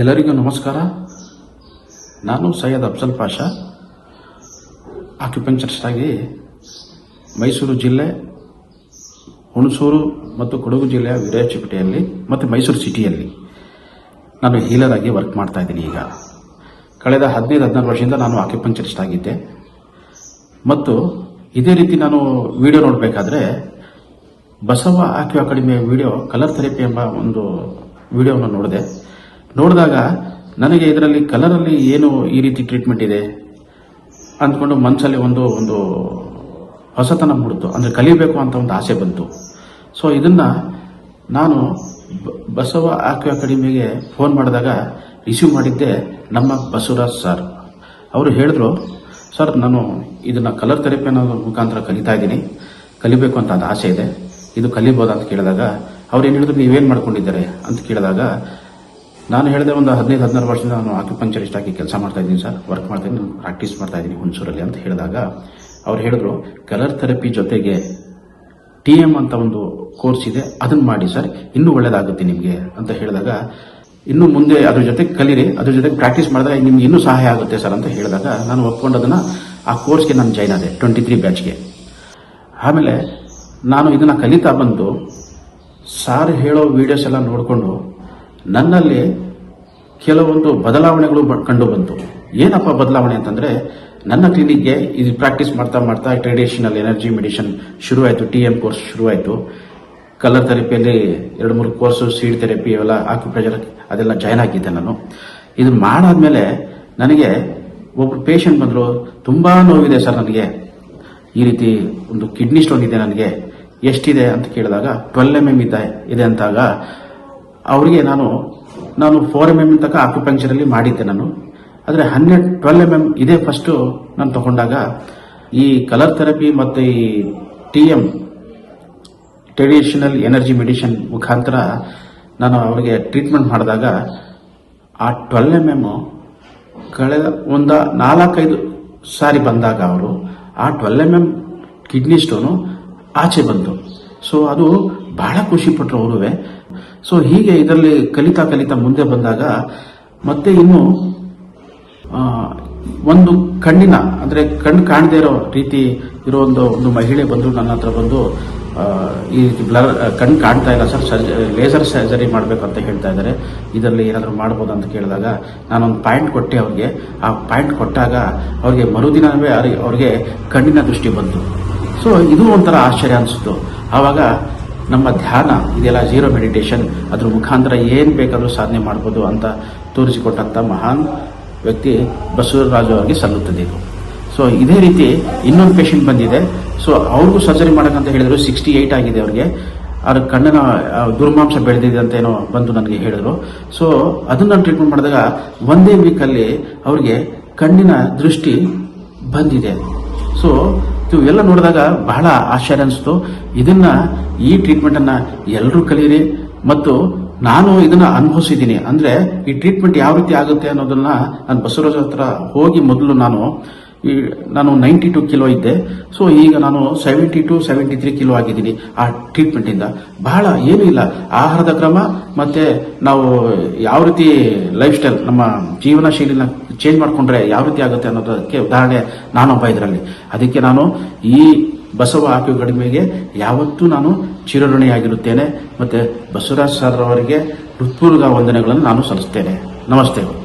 ಎಲ್ಲರಿಗೂ ನಮಸ್ಕಾರ. ನಾನು ಸೈಯದ್ ಅಫ್ಸಲ್ ಪಾಷಾ. ಆಕ್ಯುಪಂಚರಿಸ್ಟ್ ಮೈಸೂರು ಜಿಲ್ಲೆ, ಹುಣಸೂರು ಮತ್ತು ಕೊಡಗು ಜಿಲ್ಲೆಯ ವಿರಾಜಪೇಟೆಯಲ್ಲಿ ಮತ್ತು ಮೈಸೂರು ಸಿಟಿಯಲ್ಲಿ ನಾನು ಹೀಲರ್ ಆಗಿ ವರ್ಕ್ ಮಾಡ್ತಾ ಇದ್ದೀನಿ ಈಗ. ಕಳೆದ ಹದಿನೈದು, ಹದಿನಾರು ವರ್ಷದಿಂದ ನಾನು ಆಕ್ಯುಪಂಚರಿಸ್ಟ್ ಆಗಿದ್ದೆ. ಮತ್ತು ಇದೇ ರೀತಿ ನಾನು ವಿಡಿಯೋ ನೋಡಬೇಕಾದ್ರೆ ಬಸವ ಆಕ್ಯು ಅಕಾಡೆಮಿಯ ವಿಡಿಯೋ ಕಲರ್ ಥೆರಪಿ ಎಂಬ ಒಂದು ವಿಡಿಯೋವನ್ನು ನೋಡಿದೆ. ನೋಡಿದಾಗ ನನಗೆ ಇದರಲ್ಲಿ, ಕಲರಲ್ಲಿ ಏನು ಈ ರೀತಿ ಟ್ರೀಟ್ಮೆಂಟ್ ಇದೆ ಅಂದ್ಕೊಂಡು ಮನಸ್ಸಲ್ಲಿ ಒಂದು ಒಂದು ಹೊಸತನ ಮೂಡಿತು. ಅಂದರೆ ಕಲಿಬೇಕು ಅಂತ ಒಂದು ಆಸೆ ಬಂತು. ಸೊ ಇದನ್ನ ನಾನು ಬಸವ ಆಕ್ವ ಅಕಾಡೆಮಿಗೆ ಫೋನ್ ಮಾಡಿದಾಗ ರಿಸೀವ್ ಮಾಡಿದ್ದೆ ನಮ್ಮ ಬಸವರಾಜ್ ಸರ್ ಅವರು ಹೇಳಿದ್ರು ಸರ್ ನಾನು ಇದನ್ನ ಕಲರ್ ಥೆರಪಿ ಅನ್ನೋ ಮುಖಾಂತರ ಕಲಿತಾ ಇದ್ದೀನಿ. ಕಲಿಬೇಕು ಅಂತ ಅದು ಆಸೆ ಇದೆ. ಇದು ಕಲಿಬೋದಾ? ಅಂತ ಕೇಳಿದಾಗ, ಅವ್ರು ಏನು ಹೇಳಿದ್ರು, ನೀವೇನು ಮಾಡ್ಕೊಂಡಿದ್ದಾರೆ? ಅಂತ ಕೇಳಿದಾಗ ನಾನು ಹೇಳಿದೆ ಒಂದು ಹದಿನೈದು, ಹದಿನಾರು ವರ್ಷದಿಂದ ನಾನು ಆಕ್ಯುಪಂಚರಿಸ್ಟ್ ಆಗಿ ಕೆಲಸ ಮಾಡ್ತಾ ಇದ್ದೀನಿ ಸರ್. ವರ್ಕ್ ಮಾಡ್ತಾ ಇದ್ದೀನಿ ಪ್ರಾಕ್ಟೀಸ್ ಮಾಡ್ತಾ ಇದ್ದೀನಿ ಹುಣಸೂರಲ್ಲಿ ಅಂತ ಹೇಳಿದಾಗ ಅವ್ರು ಹೇಳಿದ್ರು ಕಲರ್ ಥೆರಪಿ ಜೊತೆಗೆ ಟಿ ಎಂ ಅಂತ ಒಂದು ಕೋರ್ಸ್ ಇದೆ ಅದನ್ನ ಮಾಡಿ ಸರ್. ಇನ್ನೂ ಒಳ್ಳೇದಾಗುತ್ತೆ ನಿಮಗೆ. ಅಂತ ಹೇಳಿದಾಗ, ಇನ್ನು ಮುಂದೆ ಅದ್ರ ಜೊತೆ ಕಲೀರಿ, ಅದ್ರ ಜೊತೆ ಪ್ರಾಕ್ಟೀಸ್ ಮಾಡಿದ್ರೆ ನಿಮ್ಗೆ ಇನ್ನೂ ಸಹಾಯ ಆಗುತ್ತೆ ಸರ್. ಅಂತ ಹೇಳಿದಾಗ ನಾನು ಒಪ್ಕೊಂಡದನ್ನ ಆ ಕೋರ್ಸ್ಗೆ ನಾನು ಜಾಯ್ನ್ ಆದೆ ಟ್ವೆಂಟಿ ತ್ರೀ ಬ್ಯಾಚ್ಗೆ ಆಮೇಲೆ ನಾನು ಇದನ್ನು ಕಲಿತಾ ಬಂದು, ಸಾರ್ ಹೇಳೋ ವಿಡಿಯೋಸ್ ಎಲ್ಲ ನೋಡಿಕೊಂಡು ನನ್ನಲ್ಲಿ ಕೆಲವೊಂದು ಬದಲಾವಣೆಗಳು ಕಂಡು ಬಂತು ಏನಪ್ಪ ಬದಲಾವಣೆ ಅಂತಂದ್ರೆ, ನನ್ನ ಕ್ಲಿನಿಕ್ಗೆ ಇದು ಪ್ರಾಕ್ಟೀಸ್ ಮಾಡ್ತಾ ಮಾಡ್ತಾ ಟ್ರೆಡಿಷನಲ್ ಎನರ್ಜಿ ಮೆಡಿಷನ್ ಶುರುವಾಯಿತು ಟಿ ಎಂ ಕೋರ್ಸ್ ಶುರುವಾಯಿತು. ಕಲರ್ ಥೆರಪಿಯಲ್ಲಿ ಎರಡು ಮೂರು ಕೋರ್ಸು ಸೀಡ್ ಥೆರಪಿ ಇವೆಲ್ಲ ಆಕ್ಯುಪ್ರೆಷರ್ ಅದೆಲ್ಲ ಜಾಯ್ನ್ ಆಗಿದ್ದೆ ನಾನು. ಇದು ಮಾಡಾದ್ಮೇಲೆ ನನಗೆ ಒಬ್ಬರು ಪೇಷಂಟ್ ಬಂದರು, ತುಂಬ ನೋವಿದೆ ಸರ್ ನನಗೆ. ಈ ರೀತಿ ಒಂದು ಕಿಡ್ನಿ ಸ್ಟೋನ್ ಇದೆ ನನಗೆ. ಎಷ್ಟಿದೆ ಅಂತ ಕೇಳಿದಾಗ ಟ್ವೆಲ್ ಎಂ ಎಂ ಇದೆ ಇದೆ ಅಂತಾಗ ಅವರಿಗೆ ನಾನು ನಾನು ಫೋರ್ ಎಂ ಎಂ ತನಕ ಆಕ್ಯುಪಂಕ್ಚರಲ್ಲಿ ಮಾಡಿದ್ದೆ ನಾನು. ಆದರೆ ಹನ್ನೆರಡು ಟ್ವೆಲ್ ಎಂ ಎಂ ಇದೇ ಫಸ್ಟು ನಾನು ತಗೊಂಡಾಗ ಈ ಕಲರ್ ಥೆರಪಿ ಮತ್ತು ಈ T M traditional energy medicine ಮುಖಾಂತರ ನಾನು ಅವರಿಗೆ ಟ್ರೀಟ್ಮೆಂಟ್ ಮಾಡಿದಾಗ ಆ ಟ್ವೆಲ್ ಎಂ ಎಂ ಕಳೆದ ಒಂದು ನಾಲ್ಕೈದು ಸಾರಿ ಬಂದಾಗ ಅವರು ಆ twelve M M kidney stone ಆಚೆ ಬಂತು. ಸೊ ಅದು ಬಹಳ ಖುಷಿ ಪಟ್ಟರು ಸೊ ಹೀಗೆ ಇದರಲ್ಲಿ ಕಲಿತಾ ಕಲಿತಾ ಮುಂದೆ ಬಂದಾಗ ಮತ್ತೆ ಇನ್ನು ಒಂದು ಕಣ್ಣಿನ, ಅಂದ್ರೆ ಕಣ್ಣು ಕಾಣದೇ ಇರೋ ರೀತಿ ಇರೋ ಒಂದು ಒಂದು ಮಹಿಳೆ ಬಂದು ನನ್ನ ಹತ್ರ ಬಂದು ಈ ರೀತಿ ಬ್ಲರ್ ಕಣ್ಣು ಕಾಣ್ತಾ ಇಲ್ಲ ಸರ್ ಸರ್ಜ ಲೇಸರ್ ಸರ್ಜರಿ ಮಾಡಬೇಕು ಅಂತ ಹೇಳ್ತಾ ಇದ್ದಾರೆ. ಇದರಲ್ಲಿ ಏನಾದರೂ ಮಾಡ್ಬೋದು ಅಂತ ಕೇಳಿದಾಗ ನಾನೊಂದು ಪಾಯಿಂಟ್ ಕೊಟ್ಟೆ ಅವ್ರಿಗೆ. ಆ ಪಾಯಿಂಟ್ ಕೊಟ್ಟಾಗ ಅವ್ರಿಗೆ ಮರುದಿನವೇ ಅವ್ರಿಗೆ ಕಣ್ಣಿನ ದೃಷ್ಟಿ ಬಂತು. ಸೊ ಇದು ಒಂಥರ ಆಶ್ಚರ್ಯ ಅನಿಸ್ತು ಆವಾಗ ನಮ್ಮ ಧ್ಯಾನ, ಇದೆಲ್ಲ ಜೀರೋ ಮೆಡಿಟೇಷನ್ ಅದ್ರ ಮುಖಾಂತರ ಏನು ಬೇಕಾದರೂ ಸಾಧನೆ ಮಾಡ್ಬೋದು ಅಂತ ತೋರಿಸಿಕೊಟ್ಟಂಥ ಮಹಾನ್ ವ್ಯಕ್ತಿ ಬಸವರಾಜು ಅವರಿಗೆ ಸಲ್ಲುತ್ತದೆ ಇದು. ಸೊ ಇದೇ ರೀತಿ ಇನ್ನೊಂದು ಪೇಷಂಟ್ ಬಂದಿದೆ. ಸೊ ಅವ್ರಿಗೂ ಸರ್ಜರಿ ಮಾಡೋಕ್ಕಂತ ಹೇಳಿದ್ರು ಸಿಕ್ಸ್ಟಿ ಏಯ್ಟ್ ಆಗಿದೆ ಅವ್ರಿಗೆ. ಅವ್ರ ಕಣ್ಣಿನ ದುರ್ಮಾಂಸ ಬೆಳೆದಿದೆ ಅಂತ ಏನೋ ಬಂದು ನನಗೆ ಹೇಳಿದ್ರು. ಸೊ ಅದನ್ನ ಟ್ರೀಟ್ಮೆಂಟ್ ಮಾಡಿದಾಗ ಒಂದೇ ವೀಕಲ್ಲಿ ಅವ್ರಿಗೆ ಕಣ್ಣಿನ ದೃಷ್ಟಿ ಬಂದಿದೆ. ಸೊ ಇವೆಲ್ಲ ನೋಡಿದಾಗ ಬಹಳ ಆಶ್ಚರ್ಯ ಅನಿಸ್ತು. ಇದನ್ನ ಈ ಟ್ರೀಟ್ಮೆಂಟ್ ಅನ್ನ ಎಲ್ಲರೂ ಕಲೀರಿ ಮತ್ತು ನಾನು ಇದನ್ನ ಅನುಭವಿಸಿದ್ದೀನಿ. ಅಂದ್ರೆ ಈ ಟ್ರೀಟ್ಮೆಂಟ್ ಯಾವ ರೀತಿ ಆಗುತ್ತೆ ಅನ್ನೋದನ್ನ ನಾನು ಬಸವರಾಜ್ ಹತ್ರ ಹೋಗಿ ಮೊದಲು ನಾನು ಈ ನಾನು ನೈಂಟಿ ಟು ಕಿಲೋ ಇದ್ದೆ. ಸೊ ಈಗ ನಾನು seventy two seventy three kilo ಆಗಿದ್ದೀನಿ ಆ ಟ್ರೀಟ್ಮೆಂಟ್ ಇಂದ. ಬಹಳ ಏನೂ ಇಲ್ಲ. ಆಹಾರದ ಕ್ರಮ, ಮತ್ತೆ ನಾವು ಯಾವ ರೀತಿ ಲೈಫ್ ಸ್ಟೈಲ್ ನಮ್ಮ ಜೀವನ ಶೈಲಿನ ಚೇಂಜ್ ಮಾಡಿಕೊಂಡ್ರೆ ಯಾವ ರೀತಿ ಆಗುತ್ತೆ ಅನ್ನೋದಕ್ಕೆ ಉದಾಹರಣೆ ನಾನೊಬ್ಬ ಇದರಲ್ಲಿ. ಅದಕ್ಕೆ ನಾನು ಈ ಬಸವ ಆಕ್ಯು ಕಡಿಮೆಗೆ ಯಾವತ್ತೂ ನಾನು ಚಿರಋಣಿಯಾಗಿರುತ್ತೇನೆ. ಮತ್ತೆ ಬಸವರಾಜ್ ಸರ್ ಅವರಿಗೆ ಹೃತ್ಪೂರ್ವ ವಂದನೆಗಳನ್ನು ನಾನು ಸಲ್ಲಿಸ್ತೇನೆ. ನಮಸ್ತೆ.